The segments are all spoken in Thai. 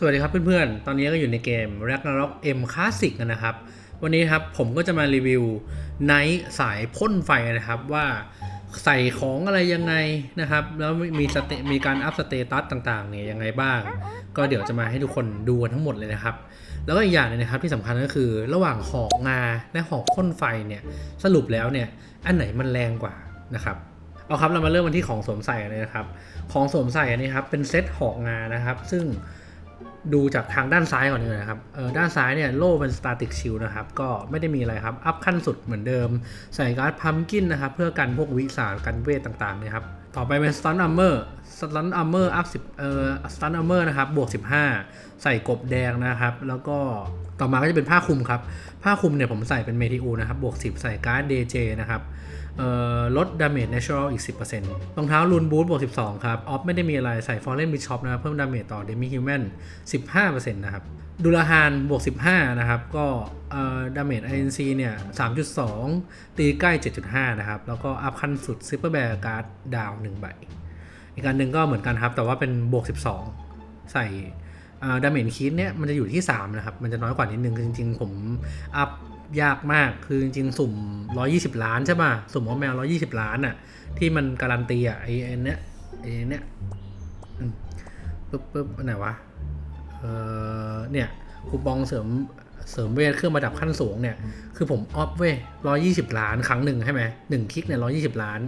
สวัสดีครับเพื่อนๆ ตอนนี้ก็อยู่ในเกม Ragnarok M Classic นะครับ วันนี้ครับผมก็จะมารีวิวไนท์สายพ่นไฟนะครับว่าใส่ของอะไรยังไงนะครับ แล้วมีสเตมีการอัพสเตตัสต่างๆเนี่ยยังไงบ้าง ก็เดี๋ยวจะมาให้ทุกคนดูกันทั้งหมดเลยนะครับ แล้วก็อีกอย่างหนึงนะครับที่สำคัญก็คือระหว่างหอกงาและหอกพ่นไฟเนี่ยสรุปแล้วเนี่ยอันไหนมันแรงกว่านะครับเอาครับเรามาเริ่มกันที่ของสวมใส่กันเลยนะครับ ของสวมใส่อันนี้ครับเป็นเซตหอกงานะครับ ซึ่ง ดูจากทางด้านซ้ายก่อนเลยนะครับเออด้านซ้ายเนี่ยโล่เป็นสตาติกชิลนะครับ ก็ไม่ได้มีอะไรครับ อัพขั้นสุดเหมือนเดิม ใส่การ์ดพัมกินนะครับ เพื่อกันพวกวิสากันเวทต่างๆนะครับ ต่อไปเป็นสตันอัมเมอร์สตันอัมเมอร์อัพสิบเอ่อสตันอัมเมอร์นะครับ บวก 15 ใส่กบแดงนะครับ แล้วก็ต่อมาก็จะเป็นผ้าคลุมครับ ผ้าคลุมเนี่ยผมใส่เป็นเมทิโอนะครับ บวก 10 ใส่การ์ดเดเจนะครับ ลดดาเมจ natural อีก 10%รองเท้าลูนบูทบวก 12 ครับ ออฟไม่ได้มีอะไรใส่ fallen bishop นะครับ เพิ่มดาเมจต่อ demi human 15%นะครับดูลาฮานบวก 15 นะครับ ก็เอ่อดาเมจ inc เนี่ย 3.2 ตีใกล้ 7.5 นะครับ แล้วก็อัพขั้นสุด super bear card ดาว1ใบ อีกอันหนึ่งก็เหมือนกันครับ แต่ว่าเป็นบวก 12 ใส่ดาเมจคีดเนี่ย มันจะอยู่ที่ 3 นะครับ มันจะน้อยกว่านิดนึงคือจริงๆ ผมอัพ ยากมากคือจริงๆสุ่ม 120 ล้านใช่ป่ะ สุ่มว่าแมว 120 ล้านอะที่มันการันตีอะไอ้เนี้ยไอ้เนี้ยปึ๊บปึ๊บอันไหนวะเออเนี่ยคูปองเสริมเสริมเวทเครื่องประดับขั้นสูงเนี่ย คือผมออฟเว้ยร้อยี่สิบล้านครั้งหนึ่งใช่ไหมหนึ่งคลิกเนี่ยร้อยี่สิบล้าน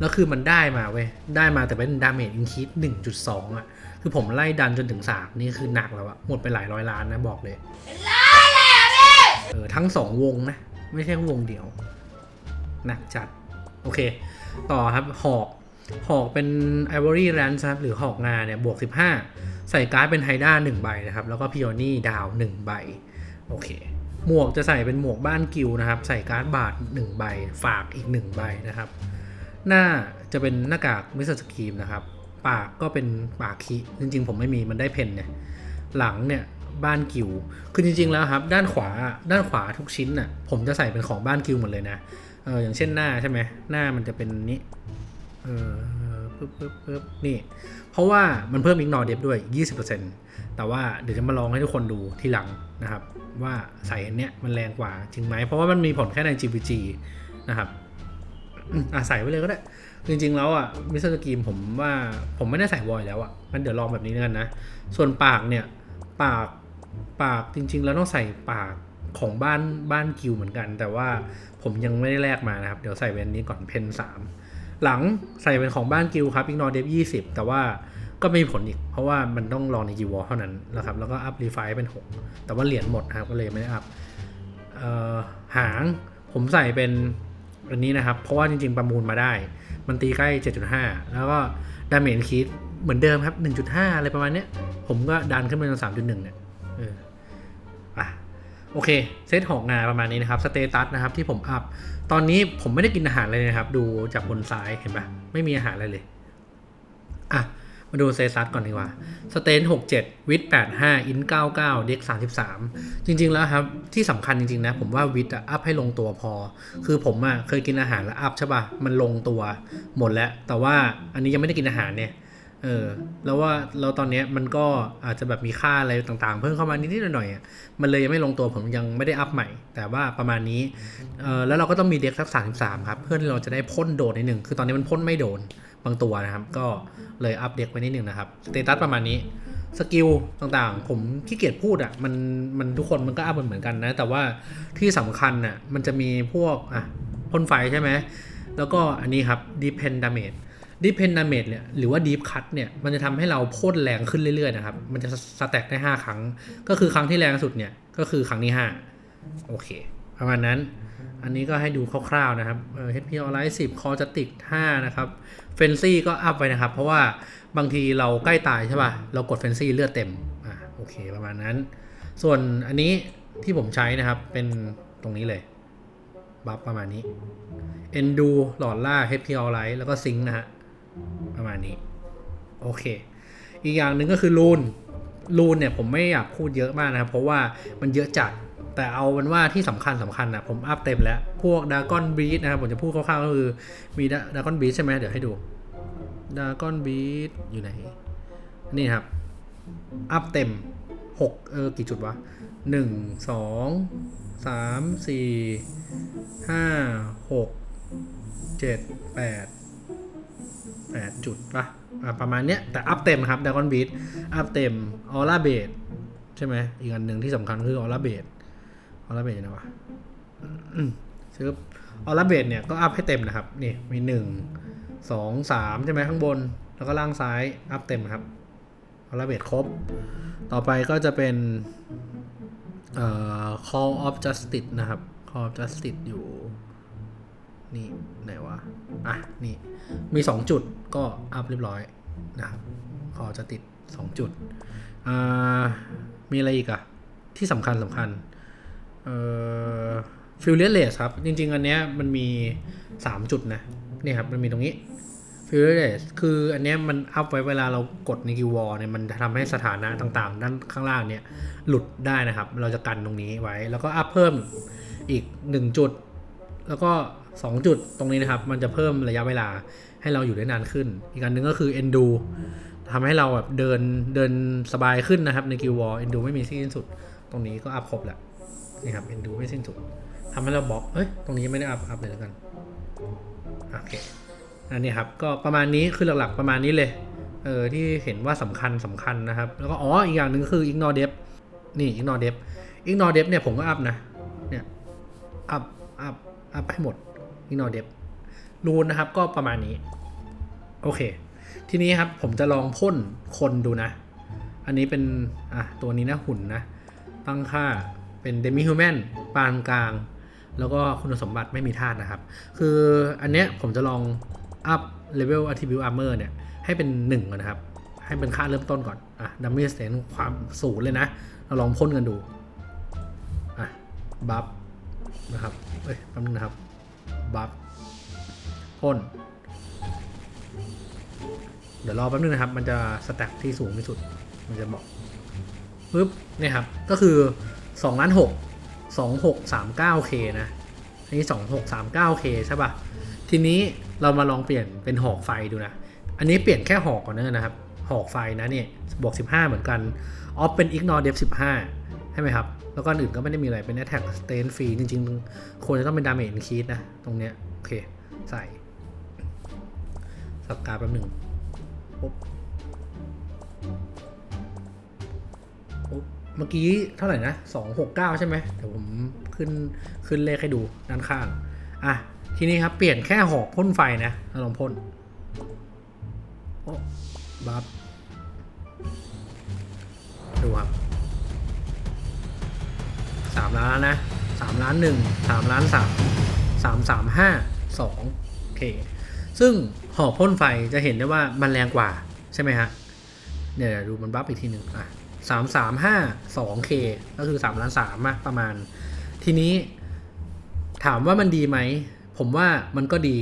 แล้วคือมันได้มาเว้ย ได้มาแต่เป็นดาเมจอินคิดหนึ่งจุดสองอะ คือผมไล่ดันจนถึงสามนี่คือหนักแล้วอะหมดไปหลายร้อยล้านนะบอกเลย เออทั้งสองวงนะ ไม่ใช่วงเดียวหนักจัด โอเค ต่อครับ หอกหอกเป็น Ivory Lance ครับหรือหอกงาเนี่ย บวก 15 ใส่การ์ดเป็นไฮด้า1ใบนะครับ แล้วก็พิโอนี่ดาว 1 ใบ โอเค หมวกจะใส่เป็นหมวกบ้านกิวนะครับ ใส่การ์ดบาท 1 ใบ ฝากอีก 1 ใบนะครับ หน้าจะเป็นหน้ากากมิสเตอร์สกีมนะครับ ปากก็เป็นปากคิจริงๆ ผมไม่มีมันได้เพนเนี่ย หลังเนี่ย บ้านกิว คือจริงๆแล้วครับ ด้านขวาด้านขวาทุกชิ้นน่ะผมจะใส่เป็นของบ้านกิวหมดเลยนะเอออย่างเช่นหน้าใช่ไหมหน้ามันจะเป็นนี้เออปึ๊บปึ๊บปึ๊บนี่ เพราะว่ามันเพิ่มอีกนอเดฟด้วย 20%แต่ว่าเดี๋ยวจะมาลองให้ทุกคนดูทีหลังนะครับ ว่าใส่อันเนี้ยมันแรงกว่าจริงไหมเพราะว่ามันมีผลแค่ใน GPG นะครับอะใส่ไว้เลยก็ได้ จริงๆแล้วอะมิสเตอร์กีมผมว่าผมไม่ได้ใส่วอยแล้วอะมันเดี๋ยวลองแบบนี้แล้วกันนะ ส่วนปากเนี่ย ปาก ปากจริง ๆ แล้วต้องใส่ปากของบ้านบ้านกิวเหมือนกัน แต่ว่าผมยังไม่ได้แลกมานะครับ เดี๋ยวใส่เวนนี้ก่อนเพนสามหลังใส่เป็นของบ้านกิวครับอีกนอเดฟยี่สิบแต่ว่าก็ไม่มีผลอีก เพราะว่ามันต้องรอในกิววอลเท่านั้นนะครับ แล้วก็อัพรีไฟเป็น 6 แต่ว่าเหรียญหมดนะครับ ก็เลยไม่ได้อัพหางผมใส่เป็นอันนี้นะครับ เพราะว่าจริงๆ ประมูลมาได้ มันตีใกล้ 7.5 แล้วก็ดาเมจคิดเหมือนเดิมครับ 1.5 อะไรประมาณเนี้ยผมก็ดันขึ้นไปจน3.1 เนี่ย เอออะโอเคเซตหอกงานประมาณนี้นะครับสเตตัสนะครับที่ผมอัพตอนนี้ผมไม่ได้กินอาหารเลยนะครับ ดูจากบนซ้ายเห็นปะไม่มีอาหารอะไรเลยอะมาดูเซตัสก่อนดีกว่า สเตน 67 วิท85 อิน 99 เด็ก 33 จริง ๆ แล้วครับ ที่สำคัญจริง ๆ นะ ผมว่าวิทอะอัพให้ลงตัวพอ คือผมอะเคยกินอาหารแล้วอัพใช่ปะมันลงตัวหมดแล้ว แต่ว่าอันนี้ยังไม่ได้กินอาหารเนี่ย เออแล้วว่าเราตอนเนี้ยมันก็อาจจะแบบมีค่าอะไรต่างๆ เพิ่มเข้ามานิดๆหน่อยๆอะมันเลยยังไม่ลงตัวผมยังไม่ได้อัพใหม่ แต่ว่าประมาณนี้เออแล้วเราก็ต้องมีเด็กสักสามสามครับ เพื่อที่เราจะได้พ่นโดนนิดหนึ่งคือตอนนี้มันพ่นไม่โดนบางตัวนะครับ ก็เลยอัพเด็กไว้นิดหนึ่งนะครับสเตตัสประมาณนี้สกิลต่างๆ ผมขี้เกียจพูดอะมันมันทุกคนมันก็อัพเหมือนกันนะ แต่ว่าที่สำคัญอะมันจะมีพวกอะพ่นไฟใช่ไหมแล้วก็อันนี้ครับ Depend Damage Depend Damage เนี่ยหรือว่า Deep Cut เนี่ยมันจะทำให้เราพ่นแรงขึ้นเรื่อยๆนะครับ มันจะสแต็กได้ 5 ครั้ง ก็คือครั้งที่แรงสุดเนี่ยก็คือครั้งที่ 5 โอเค ประมาณนั้น อันนี้ก็ให้ดูคร่าวๆนะครับเออ HP Online 10คอจะติก5นะครับเฟนซี่ก็อัพไว้นะครับ เพราะว่าบางทีเราใกล้ตายใช่ป่ะเรากดเฟนซี่เลือดเต็มอะโอเคประมาณนั้น ส่วนอันนี้ที่ผมใช้นะครับเป็นตรงนี้เลยบัฟประมาณนี้เอนดูหลอดล่า HP Online แล้วก็ซิงค์นะฮะ ประมาณนี้ โอเค อีกอย่างหนึ่งก็คือรูนรูนเนี่ยผมไม่อยากพูดเยอะมากนะครับ เพราะว่ามันเยอะจัด แต่เอาเป็นว่าที่สำคัญสำคัญนะผมอัพเต็มแล้ว พวกดากอนบีทนะครับ ผมจะพูดคร่าวๆก็คือมีดากอนบีทใช่ไหมเดี๋ยวให้ดูดากอนบีทอยู่ไหน นี่ครับ อัพเต็มหกเออ กี่จุดวะหนึ่งสองสา แปดจุดปะอะประมาณเนี้ย แต่อัพเต็มครับดากอนบีทอัพเต็มออร่าเบดใช่ไหมอีกอันหนึ่งที่สำคัญคือออร่าเบดออร่าเบดนะวะซื้อออร่าเบดเนี่ยก็อัพให้เต็มนะครับ นี่มีหนึ่งสองสามใช่ไหมข้างบน แล้วก็ล่างซ้ายอัพเต็มครับออร่าเบดครบ ต่อไปก็จะเป็นเอ่อ call of justice นะครับ call of justice อยู่ นี่ไหนวะ อะ นี่ มี 2 จุดก็อัพเรียบร้อยนะครับ call of justice 2จุด อ่า มีอะไรอีกอะที่สำคัญสำคัญ เอ่อ f u r i o u s Race ครับ จริง ๆ อันเนี้ยมันมี 3 จุดนะ นี่ครับ มันมีตรงนี้ f u r i o u s Race คืออันเนี้ยมันอัพไว้เวลาเรากดในกิววอลเนี่ยมันจะทำให้สถานะต่างๆ ด้านข้างล่างเนี่ย หลุดได้นะครับ เราจะกันตรงนี้ไว้ แล้วก็อัพเพิ่มอีก 1 จุด แล้วก็ 2 จุดตรงนี้นะครับ มันจะเพิ่มระยะเวลาให้เราอยู่ได้นานขึ้น อีกอันหนึงก็คือ Endo ทำให้เราแบบเดินเดินสบายขึ้นนะครับในกิววอล Endo ไม่มีสิ้นสุด ตรงนี้ก็อัพครบแหล้วนี่ครับ Endo ไม่สิ้นสุดทำให้เราบล็อกเอ้ยตรงนี้ยังไม่ได้อัพอัพเลยแล้วกันโอเคอันนี้ครับก็ประมาณนี้คือหลักๆประมาณนี้เลยเออที่เห็นว่าสำคัญสำคัญนะครับ แล้วก็อ๋ออีกอย่างหนึ่งคือ ignore depth นี่ ignore depth ignore depth เนี่ยผมก็อัพนะเนี่ยอัพอัพอัพให้หมด ignore depth รูนนะครับก็ประมาณนี้ โอเค ทีนี้ครับผมจะลองพ่นคนดูนะ อันนี้เป็น อะ ตัวนี้นะหุ่นนะ ตั้งค่าเป็น demi human ปานกลาง แล้วก็คุณสมบัติไม่มีธาตุนะครับ คืออันเนี้ยผมจะลองอัพ level attribute armor เนี่ย ให้เป็น 1 ก่อนนะครับ ให้เป็นค่าเริ่มต้นก่อน อะ dummy strength ความสูงเลยนะ เราลองพ่นกันดู อะ บัฟนะครับ เอ้ยแป๊บนึงนะครับ บัฟพ่นเดี๋ยวรอแป๊บนึงนะครับ มันจะสแต็กที่สูงที่สุด มันจะบอกปึ๊บเนี่ยครับ ก็คือ2ล้าน6 2639K นะอันนี้ 2639K ใช่ป่ะ ทีนี้เรามาลองเปลี่ยนเป็นหอกไฟดูนะ อันนี้เปลี่ยนแค่หอกก่อนเนอะนะครับ หอกไฟนะเนี่ยบวก15เหมือนกัน ออฟเป็น ignore depth 15 ใช่ไหมครับ แล้วก็อันอื่นก็ไม่ได้มีอะไรเป็น attack stain free จริงๆ ควรจะต้องเป็น damage increase นะ ตรงเนี้ย โอเค ใส่ สับการแป๊บหนึ่งปุ๊บปุ๊บ เมื่อกี้เท่าไหร่นะ 269 ใช่ไหมเดี๋ยวผมขึ้นขึ้นเลขให้ดูด้านข้าง อะ ทีนี้ครับ เปลี่ยนแค่หอกพ่นไฟนะลองพ่นโอ้บัฟดูครับ สามล้านนะสามล้านหนึ่งสามล้านสามสามสามห้าสองโอเค ซึ่งหอกพ่นไฟจะเห็นได้ว่ามันแรงกว่าใช่ไหมฮะเดี๋ยวดูมันบัฟอีกทีหนึ่งอะสามสามห้าสองเคก็คือสามล้านสามอะประมาณ ทีนี้ ถามว่ามันดีไหม ผมว่ามันก็ดี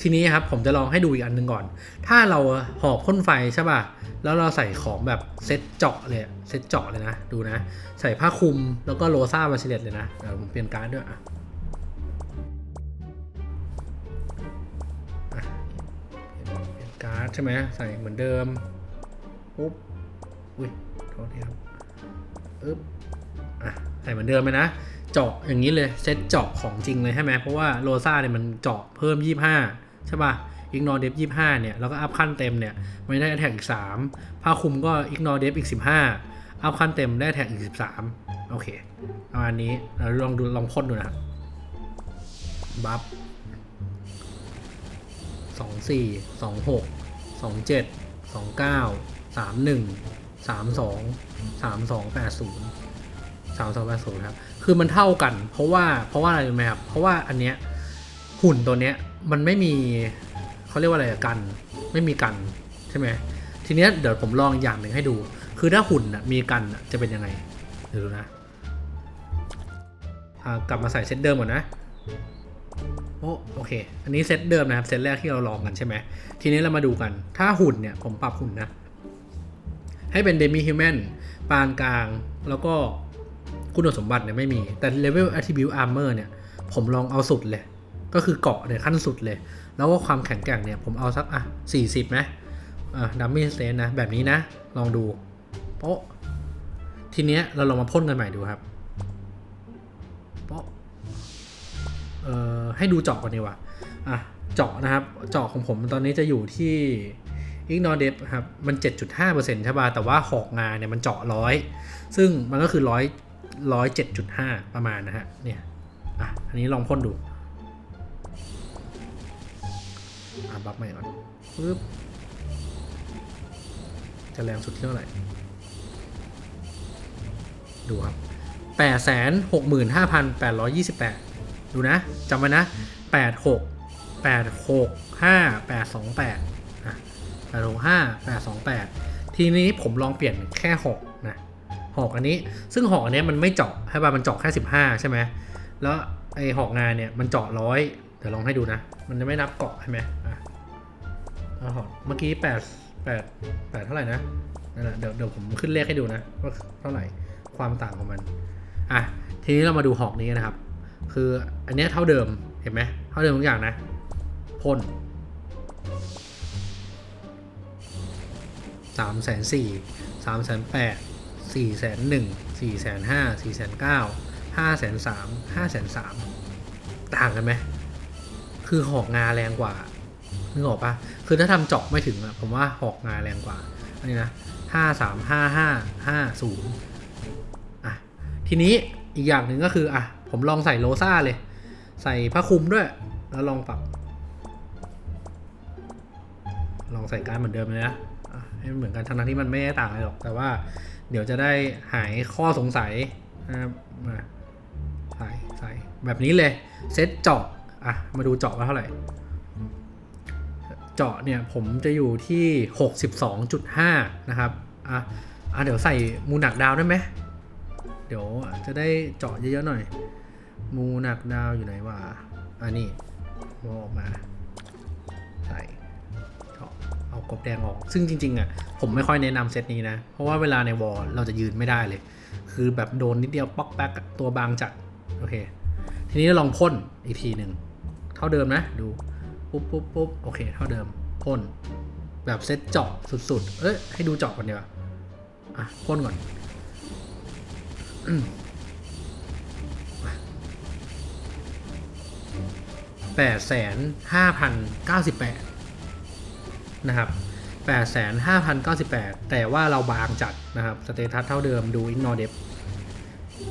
ทีนี้ครับผมจะลองให้ดูอีกอันหนึ่งก่อน ถ้าเราหอบพ่นไฟใช่ป่ะ แล้วเราใส่ของแบบเซ็ตเจาะเลยเซ็ตเจาะเลยนะ ดูนะ ใส่ผ้าคลุมแล้วก็โลซ่าบาซิเลตเลยนะเดี๋ยวผมเปลี่ยนการ์ดด้วยอะเปลี่ยนการ์ดใช่ไหมใส่เหมือนเดิมปุ๊บอุ้ยโทษทีครับอึ๊บอะใส่เหมือนเดิมเลยนะเจาะอย่างนี้เลยเซตเจาะของจริงเลยใช่ไหมเพราะว่าโลซ่าเนี่ยมันเจาะเพิ่ม 25 ใช่ป่ะอีกนอเดฟ25เนี่ยแล้วก็อัพขั้นเต็มเนี่ยไม่ได้แท็กอีก3ผ้าคลุมก็อีกนอเดฟอีก15อัพขั้นเต็มได้แท็กอีก13โอเคประมาณนี้เราลองดูลองพ่นดูนะครับบัฟสองสี่สองหกสองเจ็ดสองเก้าสามหนึ่งสามสองสามสองแปดศูนย์สามสองแปดศูนย์ครับ คือมันเท่ากัน เพราะว่าเพราะว่าอะไรรู้ไหมครับ เพราะว่าอันเนี้ย หุ่นตัวเนี้ยมันไม่มีเขาเรียกว่าอะไรกัน ไม่มีกันใช่ไหมทีเนี้ยเดี๋ยวผมลองอย่างหนึ่งให้ดู คือถ้าหุ่นอะมีกันจะเป็นยังไงเดี๋ยวดูนะกลับมาใส่เซตเดิมก่อนนะโอ้โอเค อันนี้เซตเดิมนะครับ เซตแรกที่เราลองกันใช่ไหม ทีนี้เรามาดูกัน ถ้าหุ่นเนี่ย ผมปรับหุ่นนะ ให้เป็นเดมิฮิวแมนปานกลาง แล้วก็คุณสมบัติเนี่ยไม่มี แต่ Level Attribute Armor เนี่ย ผมลองเอาสุดเลย ก็คือเกาะเนี่ยขั้นสุดเลย แล้วก็ความแข็งแกร่งเนี่ยผมเอาสักอะ40ไหมอะดัมมี่สเตนนะแบบนี้นะ ลองดูโป๊ะทีเนี้ยเราลองมาพ่นกันใหม่ดูครับเพราะเอ่อให้ดูเจาะก่อนดีกว่าอะเจาะนะครับ เจาะของผมตอนนี้จะอยู่ที่ ignore depth ครับ มัน 7.5%ใช่ป่ะ แต่ว่าหอกงานเนี่ยมันเจาะร้อยซึ่งมันก็คือร้อยร้อยเจ็ดจุดห้าประมาณนะฮะ เนี่ย อะ อันนี้ลองพ่นดู อะบัฟใหม่ก่อนปึ๊บจะแรงสุดเท่าไหร่ ดูครับ8 6 5 8 2 8ดูนะจำไว้นะ8 6 8 6 5 8 2 8อะ8 6 5 8 2 8ทีนี้ผมลองเปลี่ยนแค่หอกนะหอกอันนี้ ซึ่งหอกอันเนี้ยมันไม่เจาะใช่ป่ะมันเจาะแค่15ใช่ไหมแล้วไอหอกงานเนี่ยมันเจาะร้อยเดี๋ยวลองให้ดูนะ มันจะไม่นับเกาะใช่ไหม เอาหอกเมื่อกี้8 8 8เท่าไหร่นะนั่นแหละเดี๋ยวเดี๋ยวผมขึ้นเลขให้ดูนะว่าเท่าไหร่ความต่างของมันอะทีนี้เรามาดูหอกนี้นะครับ คืออันนี้เท่าเดิมเห็นไหมเท่าเดิมทุกอย่างนะพ่นสามแสนสี่สามแสนแปดสี่แสนหนึ่งสี่แสนห้าสี่แสนเก้าห้าแสนสามห้าแสนสามต่างกันไหมคือหอกงาแรงกว่า นึกออกปะคือถ้าทำเจาะไม่ถึงอะผมว่าหอกงาแรงกว่า อันนี้นะห้าสามห้าห้าห้าศูนย์อะ ทีนี้อีกอย่างหนึ่งก็คืออะ ผมลองใส่โลซ่าเลย ใส่ผ้าคลุมด้วย แล้วลองปรับ ลองใส่การเหมือนเดิมเลยนะให้มันเหมือนกันทั้งนั้นที่มันไม่ได้ต่างอะไรหรอก แต่ว่าเดี๋ยวจะได้หายข้อสงสัยนะครับมาใส่ใส่แบบนี้เลย เซตเจาะอะ มาดูเจาะว่าเท่าไหร่ เจาะเนี่ยผมจะอยู่ที่ 62.5 นะครับ อะอะเดี๋ยวใส่มูหนักดาวได้ไหม เดี๋ยวจะได้เจาะเยอะๆหน่อย มูหนักดาวอยู่ไหนวะอันนี้มออกมา ใส่เจาะเอากบแดงออก ซึ่งจริงๆอะผมไม่ค่อยแนะนำเซตนี้นะ เพราะว่าเวลาในวอลเราจะยืนไม่ได้เลย คือแบบโดนนิดเดียวป๊อกแป๊กตัวบางจัด โอเค ทีนี้ลองพ่นอีกทีหนึ่ง เท่าเดิมนะดู ปุ๊บปุ๊บปุ๊บโอเค เท่าเดิมพ่นแบบเซ็ตเจาะสุดๆ เอ้ยให้ดูเจาะก่อนดีกว่าอะพ่นก่อนแปดแสนห้าพันเก้าสิบแปดนะครับแปดแสนห้าพันเก้าสิบแปดแต่ว่าเราบางจัดนะครับ สเตตัสเท่าเดิมดู ignore depth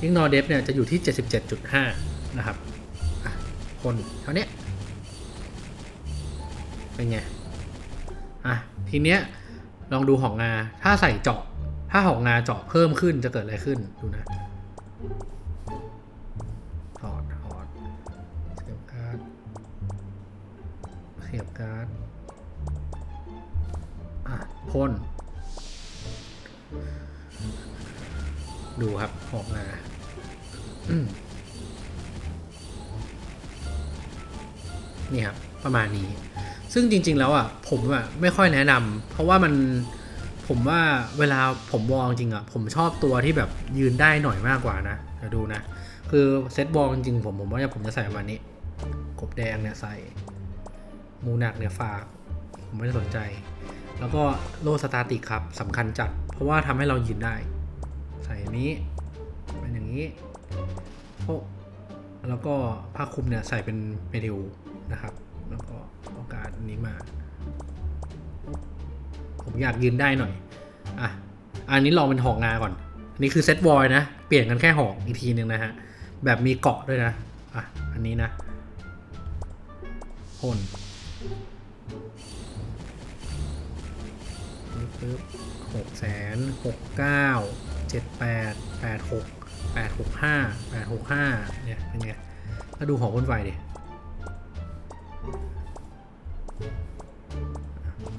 ignore depth เนี่ยจะอยู่ที่เจ็ดสิบเจ็ดจุดห้านะครับอะคนเท่านี้ เป็นไง อะ ทีเนี้ยลองดูหองงา ถ้าใส่เจาะ ถ้าหองงาเจาะเพิ่มขึ้นจะเกิดอะไรขึ้น ดูนะถอดถอดเสียบการ์ด เสียบการ์ด อะพ่น ดูครับออกมาอืมนี่ครับ ประมาณนี้ ซึ่งจริง ๆ แล้วอะผมอะไม่ค่อยแนะนำเพราะว่ามันผมว่าเวลาผมวอลจริงอะผมชอบตัวที่แบบยืนได้หน่อยมากกว่านะเดี๋ยวดูนะ คือเซตบอลจริงผมผมว่าผมจะใส่ประมาณนี้กบแดงเนี่ยใส่มูหนักเนี่ยฝากผมไม่ได้สนใจ แล้วก็โลสตาติกครับสำคัญจัด เพราะว่าทำให้เรายืนได้ ใส่นี้เป็นอย่างนี้โอแล้วก็ผ้าคลุมเนี่ยใส่เป็นเมทิวนะครับ แล้วก็เอการอันนี้มา ผมอยากยืนได้หน่อย อะ อันนี้ลองเป็นหอกงาก่อน อันนี้คือเซตวอยนะ เปลี่ยนกันแค่หอกอีกทีหนึ่งนะฮะ แบบมีเกาะด้วยนะ อะ อันนี้นะพ่นปึ๊บหกแสนหกเก้าเจ็ดแปดแปดหกแปดหกห้าแปดหกห้าเนี่ยเป็นไงแล้วดูหอพ่นไฟดิ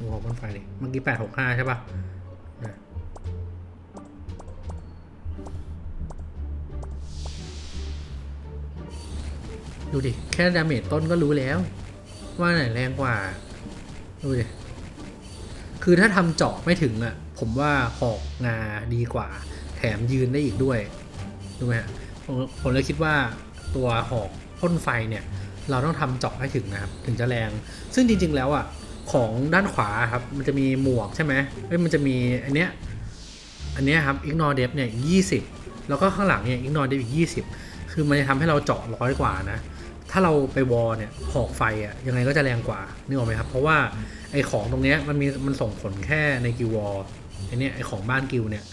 หอพ่นไฟดิเมื่อกี้แปดหกห้าใช่ป่ะนะดูดิ แค่ดาเมจต้นก็รู้แล้ว ว่าไหนแรงกว่า ดูดิ คือถ้าทำเจาะไม่ถึงอะ ผมว่าหอกงาดีกว่า แถมยืนได้อีกด้วย ดูไหมฮะผมเลยคิดว่าตัวหอกพ่นไฟเนี่ย เราต้องทำเจาะให้ถึงนะครับ ถึงจะแรง ซึ่งจริง ๆ แล้วอะของด้านขวาครับ มันจะมีหมวกใช่ไหมเอ้ยมันจะมีอันเนี้ยอันเนี้ยครับ ignore depth เนี่ย20แล้วก็ข้างหลังเนี่ย ignore depth อีก20คือมันจะทำให้เราเจาะร้อยกว่านะ ถ้าเราไปวอลเนี่ยหอกไฟอะยังไงก็จะแรงกว่านึกออกไหมครับ เพราะว่าไอของตรงเนี้ยมันมีมันส่งผลแค่ในกิววอลไอเนี้ยไอของบ้านกิวเนี่ย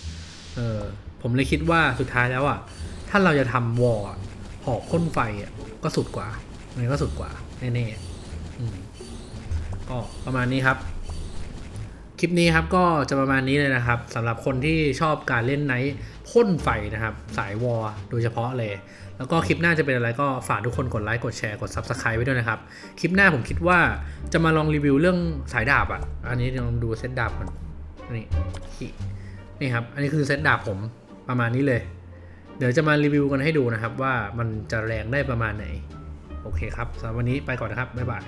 เออผมเลยคิดว่าสุดท้ายแล้วอะถ้าเราจะทำวอลหอกพ่นไฟอะก็สุดกว่า ยังไงก็สุดกว่า แน่ๆอืมก็ประมาณนี้ครับ คลิปนี้ครับก็จะประมาณนี้เลยนะครับสำหรับคนที่ชอบการเล่นไนท์พ่นไฟนะครับ สายวอโดยเฉพาะเลย แล้วก็คลิปหน้าจะเป็นอะไรก็ฝากทุกคนกดไลค์กดแชร์กด Subscribe ไว้ด้วยนะครับ คลิปหน้าผมคิดว่าจะมาลองรีวิวเรื่องสายดาบอะ อันนี้ลองดูเซตดาบก่อนนี่นี่ครับ อันนี้คือเซตดาบผมประมาณนี้เลย เดี๋ยวจะมารีวิวกันให้ดูนะครับว่ามันจะแรงได้ประมาณไหน โอเคครับสำหรับวันนี้ไปก่อนนะครับบ๊ายบาย